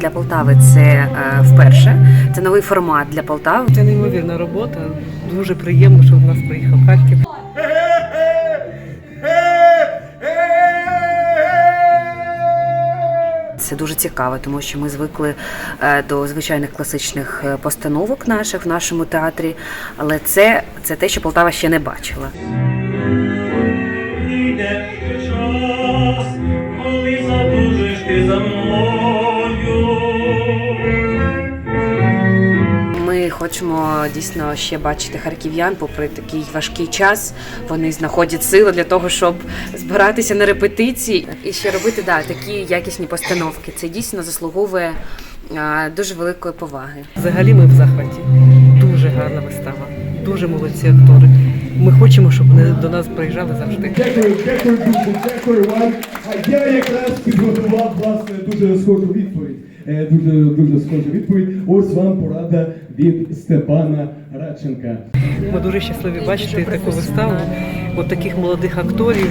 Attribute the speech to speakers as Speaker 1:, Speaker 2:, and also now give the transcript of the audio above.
Speaker 1: для Полтави це е, вперше. Це новий формат для Полтави.
Speaker 2: Це неймовірна робота. Дуже приємно, що в нас приїхав Харків.
Speaker 1: Це дуже цікаво, тому що ми звикли е, до звичайних класичних е, постановок наших в нашому театрі. Але це, це те, що Полтава ще не бачила.
Speaker 3: Прийде час, коли задужиш ти за мною.
Speaker 1: Хочемо дійсно ще бачити харків'ян, попри такий важкий час. Вони знаходять сили для того, щоб збиратися на репетиції і ще робити да, такі якісні постановки. Це дійсно заслуговує е, дуже великої поваги.
Speaker 2: Взагалі ми в захваті. Дуже гарна вистава. Дуже молодці актори. Ми хочемо, щоб вони до нас приїжджали завжди.
Speaker 4: Дякую, дякую дуже, дякую вам. А я якраз підготував власне дуже схожу відповідь. Е, Дуже дуже схожа відповідь. Ось вам порада від Степана Радченка.
Speaker 2: Ми дуже щасливі бачити таку виставу, от таких молодих акторів.